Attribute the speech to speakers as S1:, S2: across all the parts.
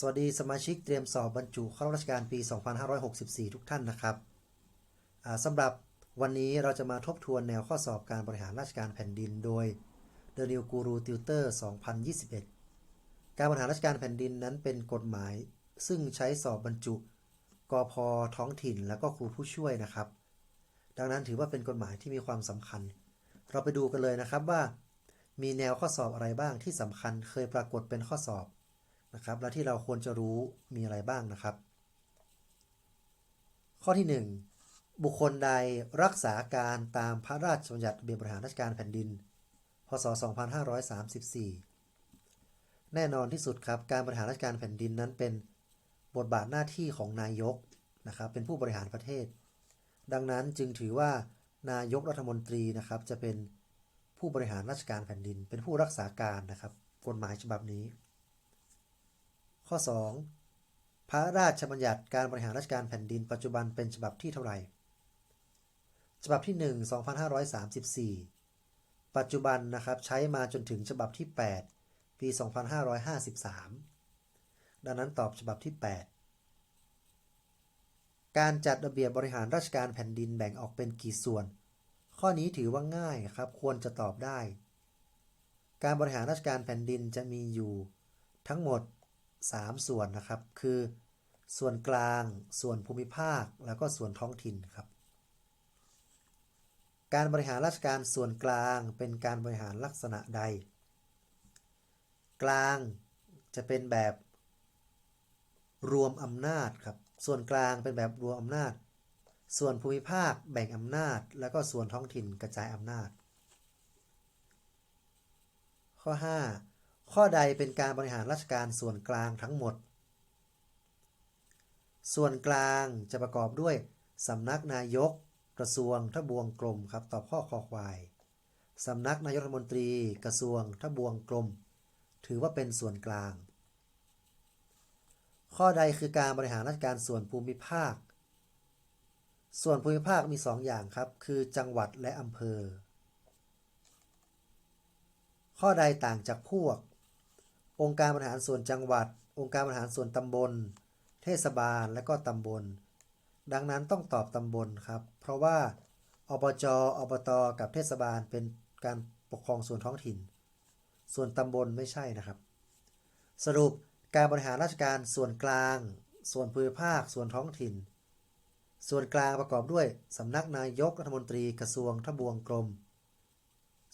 S1: สวัสดีสมาชิกเตรียมสอบบรรจุเข้าราชการปี 2564 ทุกท่านนะครับสำหรับวันนี้เราจะมาทบทวนแนวข้อสอบการบริหารราชการแผ่นดิน โดย The New Guru Tutor 2021 การบริหารราชการแผ่นดินนั้นเป็นกฎหมาย ซึ่งใช้สอบบรรจุกอพท้องถิ่นและก็ครูผู้ช่วยนะครับ ดังนั้นถือว่าเป็นกฎหมายที่มีความสำคัญ เราไปดูกันเลยนะครับว่า มีแนวข้อสอบอะไรบ้างที่สำคัญเคยปรากฏเป็นข้อสอบ นะครับ และที่เราควรจะรู้มีอะไรบ้างนะครับ ข้อที่ 1 บุคคลใดรักษาการตามพระราชบัญญัติเบียบบริหารราชการแผ่นดิน พศ 2534 แน่นอนที่สุดครับการบริหารราชการแผ่นดินนั้นเป็นบทบาทหน้าที่ของนายกนะครับเป็นผู้บริหารประเทศ ดังนั้นจึงถือว่านายกรัฐมนตรีนะครับจะเป็นผู้บริหารราชการแผ่นดิน เป็นผู้รักษาการนะครับกฎหมายฉบับนี้ ข้อ 2 พระราชบัญญัติการบริหารราชการแผ่นดินปัจจุบันเป็นฉบับที่เท่าไหร่ ฉบับที่ 1 2534 ปัจจุบันนะครับใช้มาจนถึงฉบับที่ 8 ปี 2553 ดังนั้นตอบฉบับที่ 8 การจัดระเบียบบริหารราชการแผ่นดินแบ่งออกเป็นกี่ส่วน ข้อนี้ถือว่าง่ายครับควรจะตอบได้ การบริหารราชการแผ่นดินจะมีอยู่ ทั้งหมด 3 ส่วนนะครับ คือส่วนกลาง ส่วนภูมิภาค แล้วก็ส่วนท้องถิ่นครับ การบริหารราชการส่วนกลางเป็นการบริหารลักษณะใด กลางจะเป็นแบบรวมอำนาจครับ ส่วนกลางเป็นแบบรวมอำนาจ ส่วนภูมิภาคแบ่งอำนาจ แล้วก็ส่วนท้องถิ่นกระจายอำนาจ ข้อ 5 ข้อใดเป็นการบริหารราชการส่วนกลางทั้งหมด ส่วนกลางจะประกอบด้วยสำนักนายก กระทรวงทบวงกรมครับตอบข้อคอควายสำนักนายกรัฐมนตรี กระทรวงทบวงกรมถือว่าเป็นส่วนกลาง ข้อใดคือการบริหารราชการส่วนภูมิภาค ส่วนภูมิภาคมี2อย่างครับ คือจังหวัดและอำเภอ ข้อใดต่างจากพวก องค์การบริหารส่วนจังหวัด องค์การบริหารส่วนตำบล เทศบาลและก็ตำบล ดังนั้นต้องตอบตำบลครับ เพราะว่าอบจอบตกับเทศบาลเป็นการปกครองส่วนท้องถิ่น ส่วนตำบลไม่ใช่นะครับ สรุปการบริหารราชการส่วนกลาง ส่วนภูมิภาค ส่วนท้องถิ่น ส่วนกลางประกอบด้วยสำนักนายกรัฐมนตรีกระทรวงทบวงกรม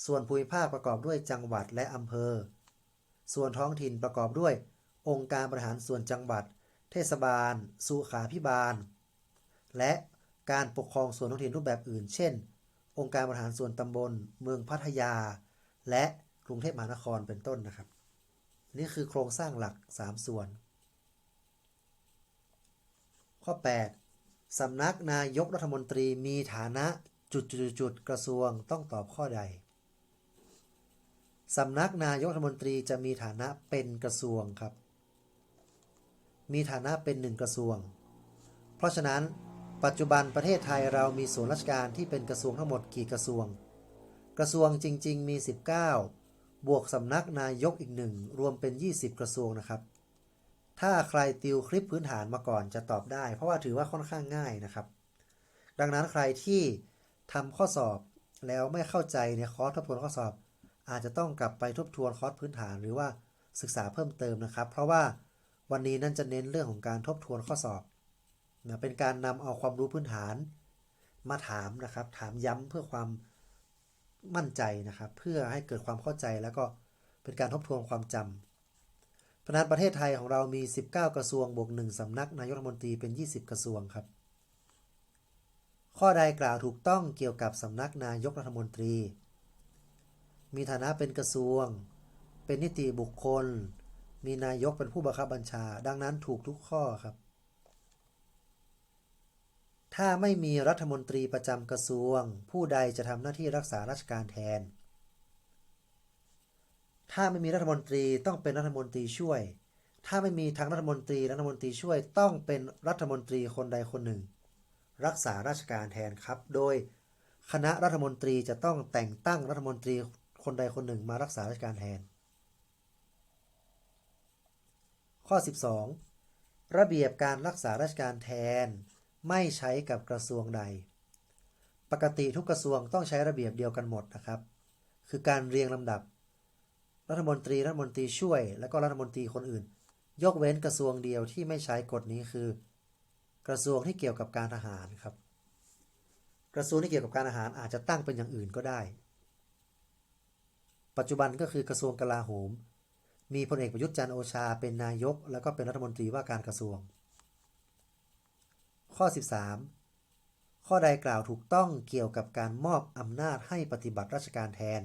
S1: ส่วนภูมิภาคประกอบด้วยจังหวัดและอำเภอ ส่วนท้องถิ่นประกอบด้วย องค์การบริหารส่วนจังหวัด เทศบาล สุขาพิบาล และการปกครองส่วนท้องถิ่นรูปแบบอื่น เช่น องค์การบริหารส่วนตำบล เมืองพัทยา และกรุงเทพมหานครเป็นต้นนะครับ นี่คือโครงสร้างหลัก 3 ส่วน ข้อ 8 สำนักนายกรัฐมนตรีมีฐานะจุดจุดๆๆกระทรวงต้องตอบข้อใด สำนักนายกรัฐมนตรีจะมีฐานะเป็นกระทรวงครับ มีฐานะเป็นหนึ่งกระทรวง เพราะฉะนั้นปัจจุบันประเทศไทยเรามีส่วนราชการที่เป็นกระทรวงทั้งหมดกี่กระทรวง กระทรวงจริง ๆ มี 19 บวกสำนักนายกอีกหนึ่งรวมเป็น 20 กระทรวงนะครับ ถ้าใครติวคลิปพื้นฐานมาก่อนจะตอบได้ เพราะว่าถือว่าค่อนข้างง่ายนะครับ ดังนั้นใครที่ทำข้อสอบแล้วไม่เข้าใจในคอร์สทบทวนข้อสอบ อาจจะต้องกลับไปทบทวนคอร์สพื้นฐานหรือว่าศึกษาเพิ่มเติมนะครับ เพราะว่าวันนี้นั่นจะเน้นเรื่องของการทบทวนข้อสอบนะเป็นการนำเอาความรู้พื้นฐานมาถามนะครับ ถามย้ำเพื่อความมั่นใจนะครับ เพื่อให้เกิดความเข้าใจแล้วก็เป็นการทบทวนความจำเพราะฉะนั้นประเทศไทยของเรามี 19 กระทรวงบวก1สำนักนายกรัฐมนตรีเป็น 20 กระทรวงครับ ข้อใดกล่าวถูกต้องเกี่ยวกับสำนักนายกรัฐมนตรี มีฐานะเป็นกระทรวง เป็นนิติบุคคล มีนายกเป็นผู้บังคับบัญชา ดังนั้นถูกทุกข้อครับ ถ้าไม่มีรัฐมนตรีประจำกระทรวง ผู้ใดจะทำหน้าที่รักษาราชการแทน ถ้าไม่มีรัฐมนตรีต้องเป็นรัฐมนตรีช่วย ถ้าไม่มีทั้งรัฐมนตรีรัฐมนตรีช่วย ต้องเป็นรัฐมนตรีคนใดคนหนึ่ง รักษาราชการแทนครับ โดยคณะรัฐมนตรีจะต้องแต่งตั้งรัฐมนตรี คนใดคนหนึ่งมารักษาราชการแทน ข้อ 12 ระเบียบการรักษาราชการแทนไม่ใช้กับกระทรวงใด ปกติทุกกระทรวงต้องใช้ระเบียบเดียวกันหมดนะครับ คือการเรียงลำดับ รัฐมนตรีรัฐมนตรีช่วย และก็รัฐมนตรีคนอื่น ยกเว้นกระทรวงเดียวที่ไม่ใช้กฎนี้คือ กระทรวงที่เกี่ยวกับการทหารครับ กระทรวงที่เกี่ยวกับการอาหารอาจจะตั้งเป็นอย่างอื่นก็ได้ ปัจจุบันก็คือกระทรวงกลาโหม มีพลเอกประยุทธ์จันโอชาเป็นนายก แล้วก็เป็นรัฐมนตรีว่าการกระทรวง ข้อ 13 ข้อใดกล่าวถูกต้องเกี่ยวกับการมอบอำนาจให้ปฏิบัติราชการแทน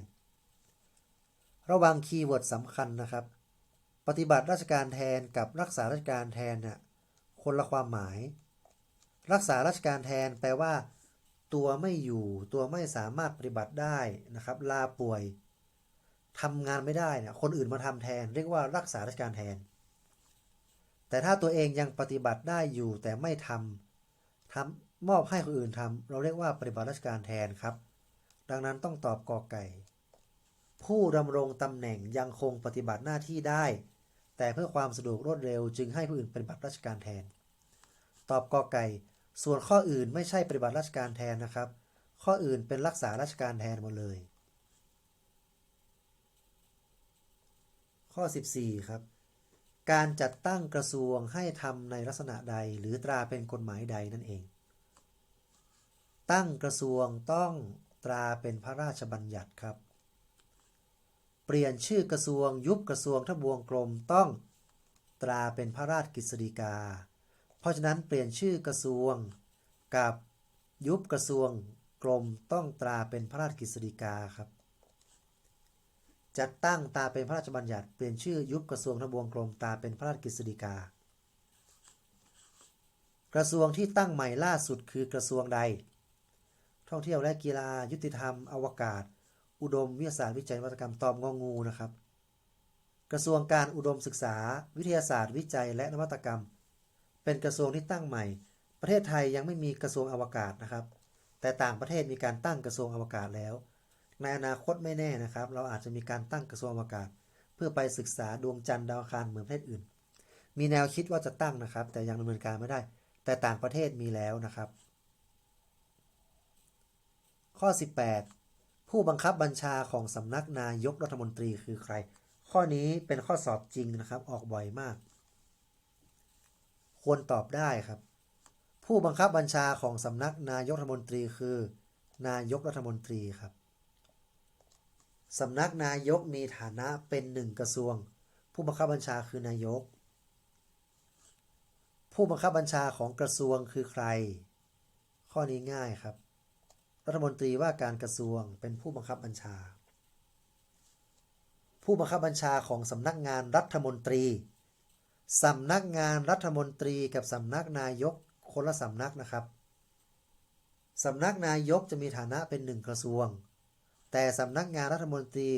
S1: ระวังคีย์เวิร์ดสำคัญนะครับ ปฏิบัติราชการแทนกับรักษาราชการแทนเนี่ยคนละความหมาย รักษาราชการแทนแปลว่า ตัวไม่อยู่ ตัวไม่สามารถปฏิบัติได้นะครับ ลาป่วย ทำงานไม่ได้เนี่ยคนอื่นมาทำแทน เรียกว่ารักษาราชการแทน แต่ถ้าตัวเองยังปฏิบัติได้อยู่แต่ไม่ทำทำมอบให้คนอื่นทำเราเรียกว่าปฏิบัติราชการแทนครับ ดังนั้นต้องตอบกอไก่ ผู้ดำรงตำแหน่งยังคงปฏิบัติหน้าที่ได้ แต่เพื่อความสะดวกรวดเร็ว จึงให้ผู้อื่นปฏิบัติราชการแทน ตอบกอไก่ ส่วนข้ออื่นไม่ใช่ปฏิบัติราชการแทนนะครับ ข้ออื่นเป็นรักษาราชการแทนหมดเลย ข้อ 14 ครับ การจัดตั้งกระทรวงให้ทำในลักษณะใด หรือตราเป็นกฎหมายใดนั่นเอง ตั้งกระทรวงต้องตราเป็นพระราชบัญญัติครับ เปลี่ยนชื่อกระทรวงยุบกระทรวงทบวงกรมต้องตราเป็นพระราชกฤษฎีกา เพราะฉะนั้นเปลี่ยนชื่อกระทรวงกับยุบกระทรวงกรมต้องตราเป็นพระราชกฤษฎีกาครับ จัดตั้งตาเป็นพระราชบัญญัติ เปลี่ยนชื่อยุบกระทรวงทบวงกรมตาเป็นพระราชกฤษฎีกา กระทรวงที่ตั้งใหม่ล่าสุดคือกระทรวงใด ท่องเที่ยวและกีฬา ยุติธรรม อวกาศ อุดมวิทยาศาสตร์วิจัยวัตกรรมตอบงองูนะครับ กระทรวงการอุดมศึกษา วิทยาศาสตร์วิจัยและนวัตกรรม เป็นกระทรวงที่ตั้งใหม่ ประเทศไทยยังไม่มีกระทรวงอวกาศนะครับ แต่ต่างประเทศมีการตั้งกระทรวงอวกาศแล้ว ในอนาคตไม่แน่นะครับ เราอาจจะมีการตั้งกระทรวงอวกาศ เพื่อไปศึกษาดวงจันทร์ดาวอังคารเหมือนประเทศอื่น มีแนวคิดว่าจะตั้งนะครับ แต่ยังดำเนินการไม่ได้ แต่ต่างประเทศมีแล้วนะครับ ข้อ 18 ผู้บังคับบัญชาของสำนักนายกรัฐมนตรีคือใคร ข้อนี้เป็นข้อสอบจริงนะครับ ออกบ่อยมาก ควรตอบได้ครับ ผู้บังคับบัญชาของสำนักนายกรัฐมนตรีคือ นายกรัฐมนตรีครับ สำนักนายกมีฐานะเป็นหนึ่งกระทรวง ผู้บังคับบัญชาคือนายก ผู้บังคับบัญชาของกระทรวงคือใคร ข้อนี้ง่ายครับ รัฐมนตรีว่าการกระทรวงเป็นผู้บังคับบัญชา ผู้บังคับบัญชาของสำนักงานรัฐมนตรีสำนักงานรัฐมนตรีกับสำนักนายกคนละสำนักนะครับสำนักนายกจะมีฐานะเป็นหนึ่งกระทรวง แต่สำนักงานรัฐมนตรี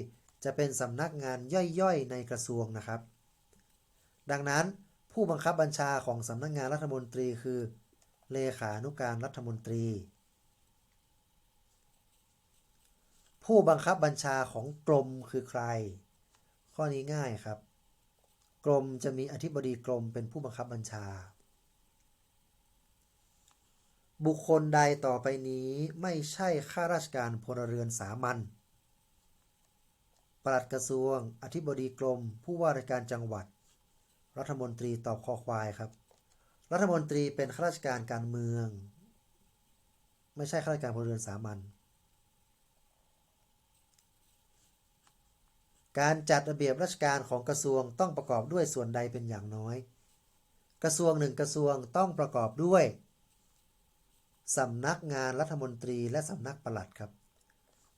S1: จะเป็นสำนักงานย่อยๆ ในกระทรวงนะครับ ดังนั้นผู้บังคับบัญชาของสำนักงานรัฐมนตรีคือ เลขานุการรัฐมนตรี ผู้บังคับบัญชาของกรมคือใคร ข้อนี้ง่ายครับ กรมจะมีอธิบดีกรมเป็นผู้บังคับบัญชา บุคคลใดต่อไปนี้ไม่ใช่ข้าราชการพลเรือนสามัญปลัดกระทรวง อธิบดีกรม ผู้ว่าราชการจังหวัด รัฐมนตรีตอบคอควายครับ รัฐมนตรีเป็นข้าราชการการเมือง ไม่ใช่ข้าราชการพลเรือนสามัญ การจัดระเบียบราชการของกระทรวงต้องประกอบด้วยส่วนใดเป็นอย่างน้อย กระทรวงหนึ่งกระทรวงต้องประกอบด้วย สำนักงานรัฐมนตรีและสำนักปลัดครับ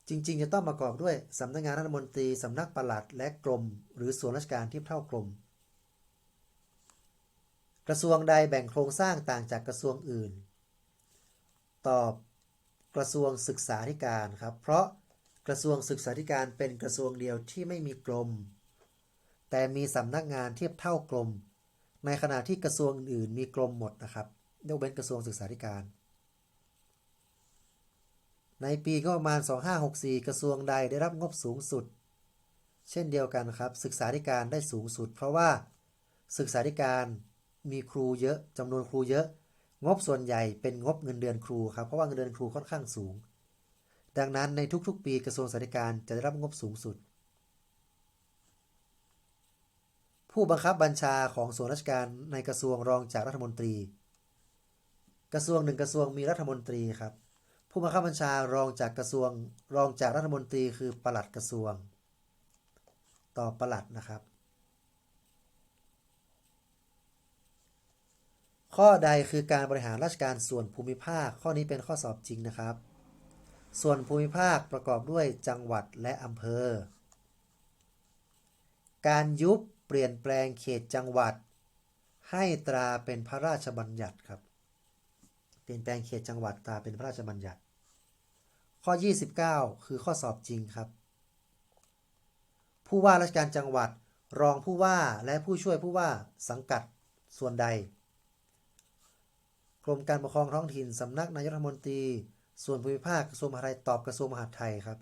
S1: จริง ๆ จะต้องประกอบด้วยสำนักงานรัฐมนตรีสำนักปลัดและกรม หรือส่วนราชการที่เท่ากรม กระทรวงใดแบ่งโครงสร้างต่างจากกระทรวงอื่น ตอบกระทรวงศึกษาธิการครับ เพราะกระทรวงศึกษาธิการเป็นกระทรวงเดียวที่ไม่มีกรม แต่มีสำนักงานเทียบเท่ากรม ในขณะที่กระทรวงอื่นมีกรมหมดนะครับยกเว้นกระทรวงศึกษาธิการ ในปีก็ประมาณ 2564 กระทรวงใดได้รับงบสูงสุด เช่นเดียวกันครับ ศึกษาธิการได้สูงสุด เพราะว่าศึกษาธิการมีครูเยอะจำนวนครูเยอะ งบส่วนใหญ่เป็นงบเงินเดือนครูครับเพราะว่าเงินเดือนครูค่อนข้างสูง ดังนั้นในทุกๆ ปีกระทรวงศึกษาธิการจะได้รับงบสูงสุด ผู้บังคับบัญชาของส่วนราชการในกระทรวงรองจากรัฐมนตรี กระทรวงหนึ่งกระทรวงมีรัฐมนตรีครับ ผู้บังคับบัญชารองจากกระทรวง รองจากรัฐมนตรีคือปลัดกระทรวง ต่อปลัดนะครับ ข้อใดคือการบริหารราชการส่วนภูมิภาค ข้อนี้เป็นข้อสอบจริงนะครับ ส่วนภูมิภาคประกอบด้วยจังหวัดและอำเภอ การยุบเปลี่ยนแปลงเขตจังหวัด ให้ตราเป็นพระราชบัญญัติครับ เปลี่ยนแปลงเขตจังหวัดตราเป็นพระราชบัญญัติ ข้อ 29 คือข้อสอบจริงครับ ผู้ว่าราชการจังหวัด รองผู้ว่าและผู้ช่วยผู้ว่าสังกัดส่วนใด กรมการปกครองท้องถิ่นสำนักนายกรัฐมนตรี ส่วนภูมิภาคกระทรวงมหาดไทยตอบกระทรวงมหาดไทยครับ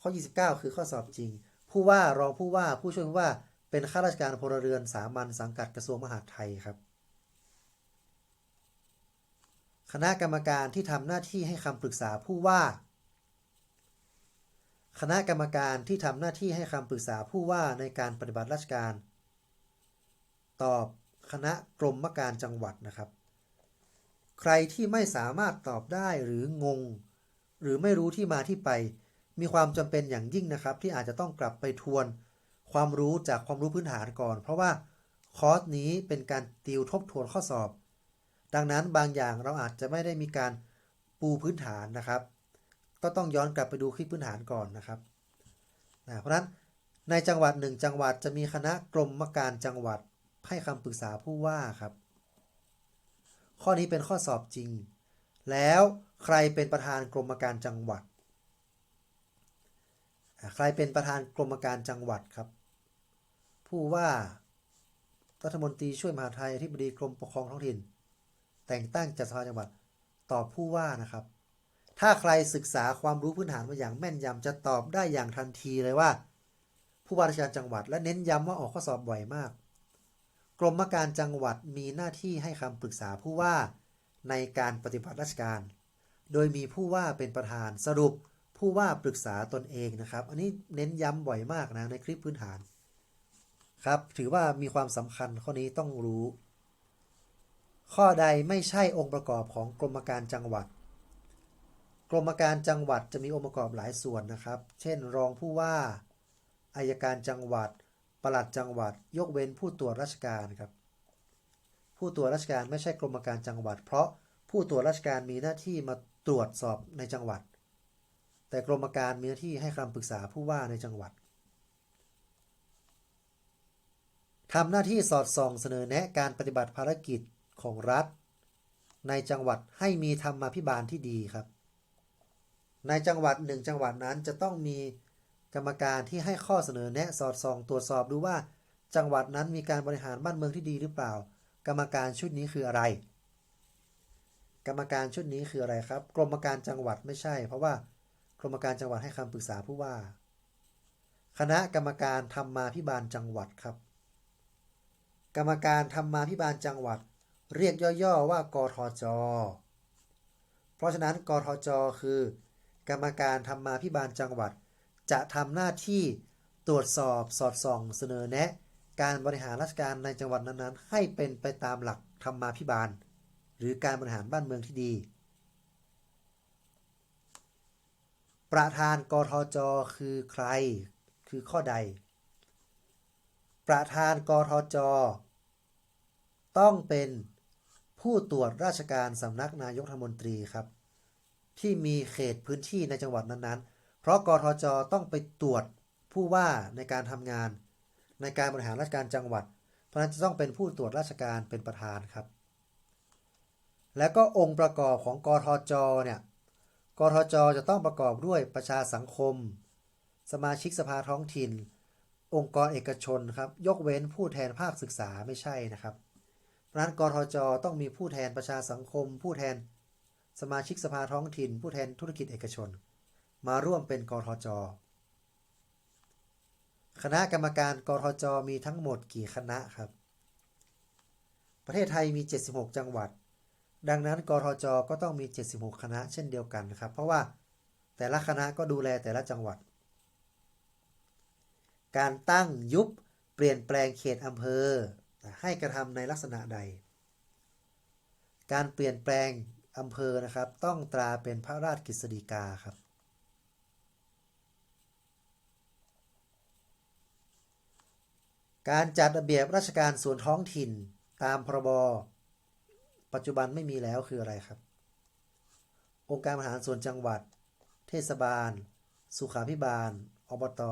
S1: ข้อ 29 คือข้อสอบจริง ผู้ว่ารองผู้ว่าผู้ช่วยผู้ว่าเป็นข้าราชการพลเรือนสามัญสังกัดกระทรวงมหาดไทยครับ คณะกรรมการที่ทำหน้าที่ให้คำปรึกษาผู้ว่า คณะกรรมการที่ทำหน้าที่ให้คำปรึกษาผู้ว่าในการปฏิบัติราชการ ตอบคณะกรมการจังหวัดนะครับ ใครที่ไม่สามารถตอบได้หรืองง หรือไม่รู้ที่มาที่ไป มีความจำเป็นอย่างยิ่งนะครับ ที่อาจจะต้องกลับไปทวน ความรู้จากความรู้พื้นฐานก่อน เพราะว่าคอร์สนี้เป็นการติวทบทวนข้อสอบ ดังนั้นบางอย่างเราอาจจะไม่ได้มีการปูพื้นฐานนะครับ ก็ต้องย้อนกลับไปดูคลิปพื้นฐานก่อนนะครับนะเพราะฉะนั้นในจังหวัดหนึ่งจังหวัดจะมีคณะกรมการจังหวัดให้คำปรึกษาผู้ว่าครับ ข้อนี้เป็นข้อสอบจริง แล้วใครเป็นประธานกรมการจังหวัด ใครเป็นประธานกรมการจังหวัดครับ ผู้ว่ารัฐมนตรีช่วยมหาไทยอธิบดีกรมปกครองท้องถิ่น แต่งตั้งจัดสภาจังหวัดตอบผู้ว่านะครับ ถ้าใครศึกษาความรู้พื้นฐานมาอย่างแม่นยำจะตอบได้อย่างทันทีเลยว่า ผู้ว่าราชการจังหวัดและเน้นย้ำว่าออกข้อสอบบ่อยมาก กรมการจังหวัดมีหน้าที่ให้คำปรึกษาผู้ว่าในการปฏิบัติราชการ โดยมีผู้ว่าเป็นประธานสรุปผู้ว่าปรึกษาตนเองนะครับ อันนี้เน้นย้ำบ่อยมากนะในคลิปพื้นฐาน ครับ ถือว่ามีความสำคัญข้อนี้ต้องรู้ ข้อใดไม่ใช่องค์ประกอบของกรมการจังหวัด กรมการจังหวัดจะมีองค์ประกอบหลายส่วนนะครับ เช่น รองผู้ว่าอายการจังหวัดปลัดจังหวัด ยกเว้นผู้ตรวจราชการครับ ผู้ตรวจราชการไม่ใช่กรมการจังหวัด เพราะผู้ตรวจราชการมีหน้าที่มาตรวจสอบในจังหวัด แต่กรมการมีหน้าที่ให้คำปรึกษาผู้ว่าในจังหวัดทำหน้าที่สอดส่องเสนอแนะการปฏิบัติภารกิจ ของรัฐ ในจังหวัดให้มีธรรมาภิบาลที่ดีครับ ในจังหวัดหนึ่งจังหวัดนั้นจะต้องมีกรรมการที่ให้ข้อเสนอแนะสอดส่อง ตรวจสอบดูว่า จังหวัดนั้นมีการบริหารบ้านเมืองที่ดีหรือเปล่า กรรมการชุดนี้คืออะไร กรรมการชุดนี้คืออะไรครับ กรมการจังหวัดไม่ใช่ เพราะว่ากรมการจังหวัดให้คำปรึกษาผู้ว่า คณะกรรมการธรรมาภิบาลจังหวัดครับ กรรมการธรรมาภิบาลจังหวัด เรียกย่อๆว่ากทจ เพราะฉะนั้นกทจ คือ กรรมการธรรมาภิบาลจังหวัด จะทำหน้าที่ตรวจสอบสอดส่องเสนอแนะ การบริหารราชการในจังหวัดนั้นๆ ให้เป็นไปตามหลักธรรมาภิบาล หรือการบริหารบ้านเมืองที่ดี ประธานกทจ คือใคร คือข้อใด ประธานกทจ ต้องเป็น ผู้ตรวจราชการสำนักนายกรัฐมนตรีครับ ที่มีเขตพื้นที่ในจังหวัดนั้นๆ เพราะกทจต้องไปตรวจผู้ว่าในการทำงาน ในการบริหารราชการจังหวัด เพราะนั้นจะต้องเป็นผู้ตรวจราชการเป็นประธานครับ แล้วก็องค์ประกอบของกทจเนี่ยกทจจะต้องประกอบด้วยประชาสังคม สมาชิกสภาท้องถิ่น องค์กรเอกชนครับ ยกเว้นผู้แทนภาคศึกษาไม่ใช่นะครับ เพราะฉะนั้นกทจต้องมีผู้แทนประชาสังคม ผู้แทนสมาชิกสภาท้องถิ่น ผู้แทนธุรกิจเอกชน มาร่วมเป็นกทจ คณะกรรมการกทจมีทั้งหมดกี่คณะครับ ประเทศไทยมี 76 จังหวัด ดังนั้นกทจก็ต้องมี 76 คณะเช่นเดียวกันนะครับ เพราะว่าแต่ละคณะก็ดูแลแต่ละจังหวัด การตั้งยุบเปลี่ยนแปลงเขตอำเภอ ให้กระทำในลักษณะใด การเปลี่ยนแปลงอำเภอนะครับ ต้องตราเป็นพระราชกฤษฎีกาครับ การจัดระเบียบราชการส่วนท้องถิ่นตามพรบปัจจุบันไม่มีแล้วคืออะไรครับ องค์การบริหารส่วนจังหวัด เทศบาล สุขาพิบาลอบต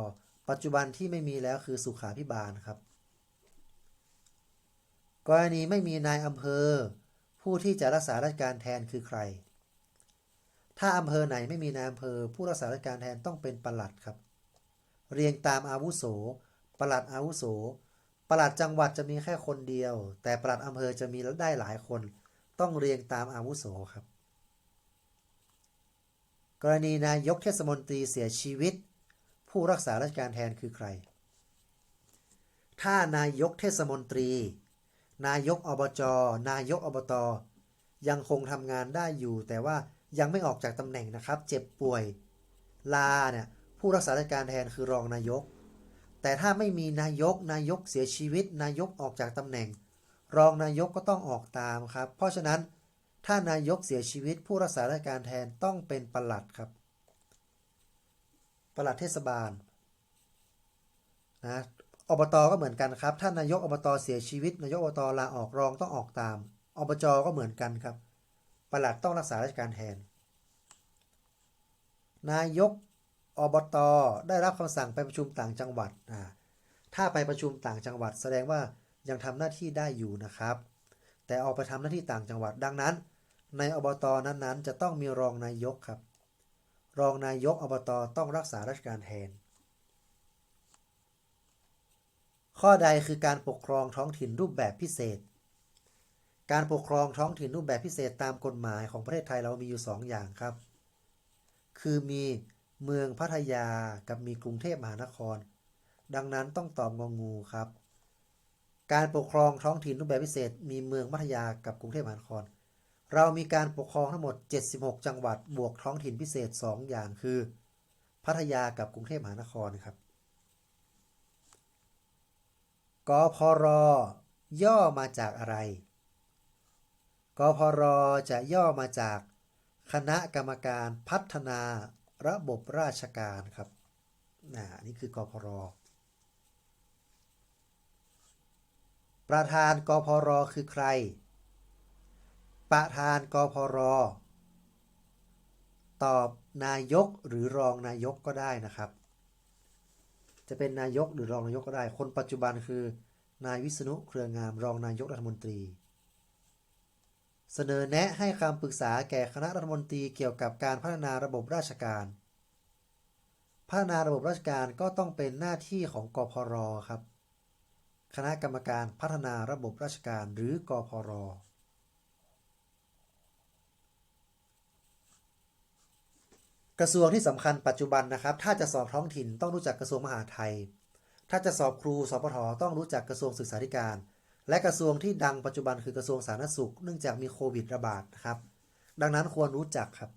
S1: ปัจจุบันที่ไม่มีแล้วคือสุขาพิบาลครับ กรณีไม่มีนายอำเภอ ผู้ที่จะรักษาราชการแทนคือใคร ถ้าอำเภอไหนไม่มีนายอำเภอ ผู้รักษาราชการแทนต้องเป็นปลัดครับ เรียงตามอาวุโสปลัดอาวุโสปลัดจังหวัดจะมีแค่คนเดียว แต่ปลัดอำเภอจะมีได้หลายคน ต้องเรียงตามอาวุโสครับ กรณีนายกเทศมนตรีเสียชีวิต ผู้รักษาราชการแทนคือใคร ถ้านายกเทศมนตรี นายกอบจ นายกอบต ยังคงทำงานได้อยู่ แต่ว่ายังไม่ออกจากตำแหน่งนะครับ เจ็บป่วย ลาเนี่ยผู้รักษาราชการแทนคือรองนายก แต่ถ้าไม่มีนายกนายกเสียชีวิต นายกออกจากตำแหน่ง รองนายกก็ต้องออกตามครับ เพราะฉะนั้นถ้านายกเสียชีวิต ผู้รักษาราชการแทนต้องเป็นปลัดครับปลัดเทศบาลนะ อบตก็เหมือนกันครับถ้านายกอบตเสียชีวิต นายกอบตลาออกรองต้องออกตาม อบจก็เหมือนกันครับ ปลัดต้องรักษาราชการแทน นายกอบตได้รับคำสั่งไปประชุมต่างจังหวัดอ่าถ้าไปประชุมต่างจังหวัด แสดงว่ายังทำหน้าที่ได้อยู่นะครับ แต่ออกไปทำหน้าที่ต่างจังหวัดดังนั้น ในอบตนั้นๆ จะต้องมีรองนายกครับ รองนายกอบตต้องรักษาราชการแทน ข้อใดคือการปกครองท้องถิ่นรูปแบบพิเศษ การปกครองท้องถิ่นรูปแบบพิเศษตามกฎหมายของประเทศไทยเรามีอยู่ 2 อย่างครับ คือมีเมืองพัทยากับมีกรุงเทพมหานคร ดังนั้นต้องตอบงองูครับ การปกครองท้องถิ่นรูปแบบพิเศษ มีเมืองพัทยากับกรุงเทพมหานคร เรามีการปกครองทั้งหมด 76 จังหวัดบวกท้องถิ่นพิเศษ 2 อย่างคือ พัทยากับกรุงเทพมหานครครับ กพรย่อมาจากอะไร กพรจะย่อมาจากคณะกรรมการพัฒนาระบบราชการครับนะนี่คือกพร ประธานกพรคือใคร ประธานกพร ตอบนายกหรือรองนายกก็ได้นะครับ จะเป็นนายกหรือรองนายกก็ได้ คนปัจจุบันคือ นายวิษณุเครืองามรองนายกรัฐมนตรี เสนอแนะให้คำปรึกษาแก่คณะรัฐมนตรีเกี่ยวกับการพัฒนาระบบราชการ พัฒนาระบบราชการก็ต้องเป็นหน้าที่ของกพรครับ คณะกรรมการพัฒนาระบบราชการหรือกพร กระทรวงที่สำคัญปัจจุบันนะครับ ถ้าจะสอบท้องถิ่นต้องรู้จักกระทรวงมหาดไทย ถ้าจะสอบครูสปทต้องรู้จักกระทรวงศึกษาธิการ และกระทรวงที่ดังปัจจุบันคือกระทรวงสาธารณสุข เนื่องจากมีโควิดระบาดนะครับ ดังนั้นควรรู้จักครับ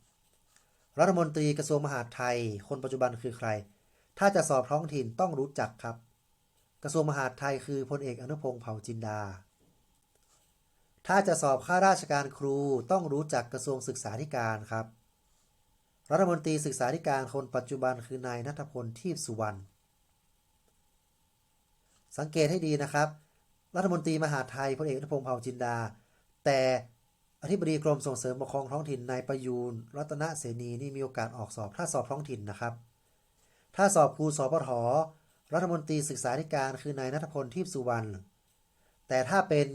S1: รัฐมนตรีกระทรวงมหาดไทย คนปัจจุบันคือใคร ถ้าจะสอบท้องถิ่นต้องรู้จักครับ กระทรวงมหาดไทยคือพลเอกอนุพงศ์เผ่าจินดา ถ้าจะสอบข้าราชการครูต้องรู้จักกระทรวงศึกษาธิการครับ รัฐมนตรีศึกษาธิการคนปัจจุบันคือนายนัทพลทีพสุวรรณสังเกตให้ดีนะครับ รัฐมนตรีมหาไทยพลเอกนพงศ์เผ่าจินดา แต่อธิบดีกรมส่งเสริมปกครองท้องถิ่นนายประยูนรัตนเสนีนี่มีโอกาสออกสอบถ้าสอบท้องถิ่นนะครับ ถ้าสอบครูสปทรัฐมนตรีศึกษาธิการคือนายนัทพลทีพสุวรรณแต่ถ้าเป็น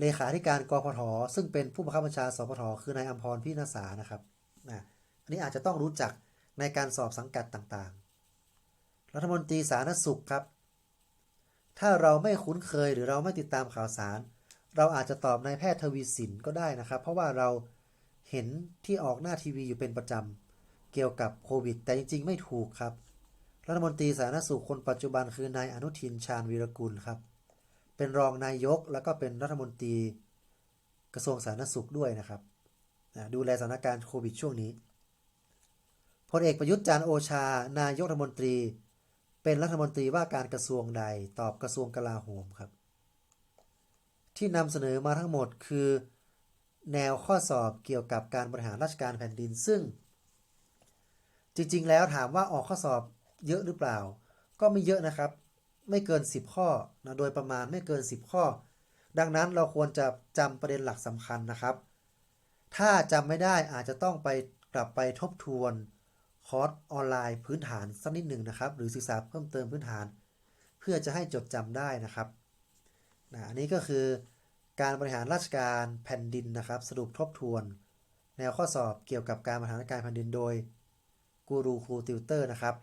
S1: เลขาธิการกพทซึ่งเป็นผู้บังคับบัญชาสปทคือนายอัมพรพินาสานะครับนะ อันนี้อาจจะต้องรู้จักในการสอบสังกัดต่างๆ รัฐมนตรีสาธารณสุขครับ ถ้าเราไม่คุ้นเคยหรือเราไม่ติดตามข่าวสาร เราอาจจะตอบนายแพทย์ทวีสินก็ได้นะครับ เพราะว่าเราเห็นที่ออกหน้าทีวีอยู่เป็นประจำเกี่ยวกับโควิด แต่จริง ๆ ไม่ถูกครับ รัฐมนตรีสาธารณสุขคนปัจจุบันคือนายอนุทินชาญวีรกุลครับ เป็นรองนายกแล้วก็เป็นรัฐมนตรีกระทรวงสาธารณสุขด้วยนะครับ ดูแลสถานการณ์โควิดช่วงนี้ พลเอกประยุทธ์จันโอชา นายกรัฐมนตรี เป็นรัฐมนตรีว่าการกระทรวงใดตอบกระทรวงกลาโหมครับ ที่นำเสนอมาทั้งหมดคือ แนวข้อสอบเกี่ยวกับการบริหารราชการแผ่นดินซึ่ง จริงๆ แล้วถามว่าออกข้อสอบเยอะหรือเปล่า ก็ไม่เยอะนะครับ ไม่เกิน 10 ข้อนะโดยประมาณไม่เกิน 10 ข้อ ดังนั้นเราควรจะจำประเด็นหลักสำคัญนะครับ ถ้าจำไม่ได้อาจจะต้องไปกลับไปทบทวน คอร์สออนไลน์พื้นฐานสักนิดหนึ่งนะครับ หรือศึกษาเพิ่มเติมพื้นฐาน เพื่อจะให้จดจำได้นะครับนะอันนี้ก็คือการบริหารราชการแผ่นดินนะครับ สรุปทบทวน แนวข้อสอบเกี่ยวกับการบริหารราชการแผ่นดินโดยกูรูครูติวเตอร์นะครับ